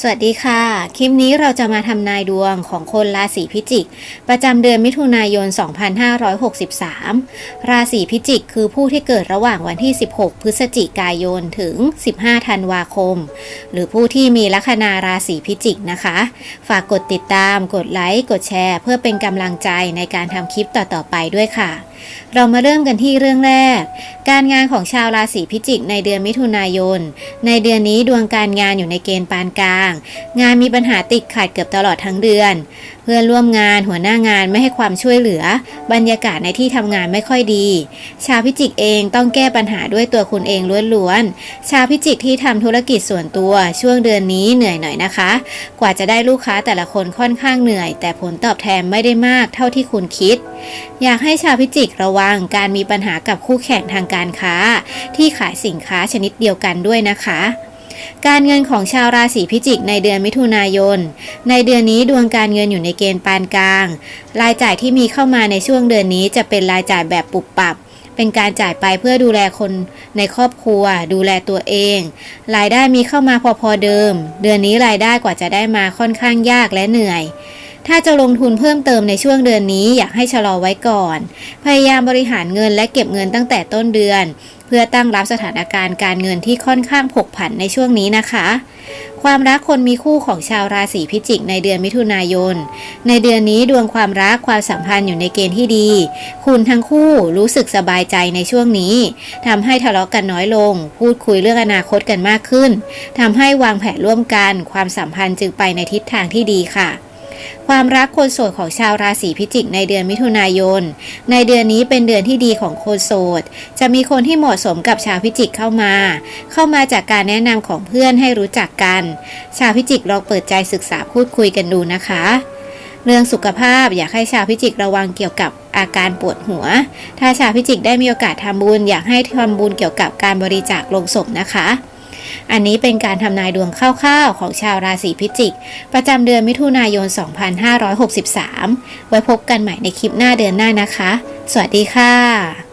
สวัสดีค่ะ คลิปนี้เราจะมาทำนายดวงของคนราศีพิจิก ประจำเดือนมิถุนายน 2563 ราศีพิจิก คือผู้ที่เกิดระหว่างวันที่ 16 พฤศจิกายนถึง 15 ธันวาคม หรือผู้ที่มีลัคนาราศีพิจิกนะคะ ฝากกดติดตาม กดไลค์ กดแชร์ เพื่อเป็นกำลังใจในการทำคลิปต่อๆไปด้วยค่ะ เรามาเริ่มกันที่เรื่องแรก การงานของชาวราศีพิจิกในเดือนมิถุนายน ในเดือนนี้ดวงการงานอยู่ในเกณฑ์ปานกลาง งานมีปัญหาติดขัดเกือบตลอดทั้งเดือน เพื่อนร่วมงานหัวหน้างานไม่ให้ความช่วยเหลือ บรรยากาศในที่ทำงานไม่ค่อยดี ชาวพิจิกเองต้องแก้ปัญหาด้วยตัวคุณเองล้วนๆชาวพิจิกที่ทำธุรกิจส่วนตัวช่วงเดือนนี้เหนื่อยหน่อยนะคะ กว่าจะได้ลูกค้าแต่ละคนค่อนข้างเหนื่อย แต่ผลตอบแทนไม่ได้มากเท่าที่คุณคิด อยากให้ชาวพิจิกระวังการมีปัญหากับคู่แข่งทางการค้า ที่ขายสินค้าชนิดเดียวกันด้วยนะคะ การเงินของชาวราศีพิจิกในเดือนมิถุนายน ในเดือนนี้ดวงการเงินอยู่ในเกณฑ์ปานกลาง รายจ่ายที่มีเข้ามาในช่วงเดือนนี้จะเป็นรายจ่ายแบบปุบปับเป็นการจ่ายไปเพื่อดูแลคนในครอบครัว ดูแลตัวเอง รายได้มีเข้ามาพอๆเดิม เดือนนี้รายได้กว่าจะได้มาค่อนข้างยากและเหนื่อย ถ้าจะลงทุนเพิ่มเติมในช่วงเดือนนี้อยากให้ชะลอไว้ก่อน พยายามบริหารเงินและเก็บเงินตั้งแต่ต้นเดือน เพื่อตั้งรับสถานการณ์การเงินที่ค่อนข้างผกผันในช่วงนี้นะคะ ความรักคนมีคู่ของชาวราศีพิจิกในเดือนมิถุนายน ในเดือนนี้ดวงความรักความสัมพันธ์อยู่ในเกณฑ์ที่ดี คุณทั้งคู่รู้สึกสบายใจในช่วงนี้ทำให้ทะเลาะกันน้อยลง พูดคุยเรื่องอนาคตกันมากขึ้นทำให้วางแผนร่วมกัน ความสัมพันธ์จึงไปในทิศทางที่ดีค่ะ ความรักคนโสดของชาวราศีพิจิกในเดือนมิถุนายน ในเดือนนี้เป็นเดือนที่ดีของคนโสด จะมีคนที่เหมาะสมกับชาวพิจิกเข้ามา เข้ามาจากการแนะนำของเพื่อนให้รู้จักกัน ชาวพิจิกลองเปิดใจศึกษาพูดคุยกันดูนะคะ เรื่องสุขภาพอยากให้ชาวพิจิกระวังเกี่ยวกับอาการปวดหัว ถ้าชาวพิจิกได้มีโอกาสทำบุญ อยากให้ทำบุญเกี่ยวกับการบริจาคลงศพนะคะ อันนี้เป็นการทำนายดวงคร่าวๆ ของชาวราศีพิจิก ประจำเดือนมิถุนายน 2563 ไว้พบกันใหม่ในคลิปหน้าเดือนหน้านะคะ สวัสดีค่ะ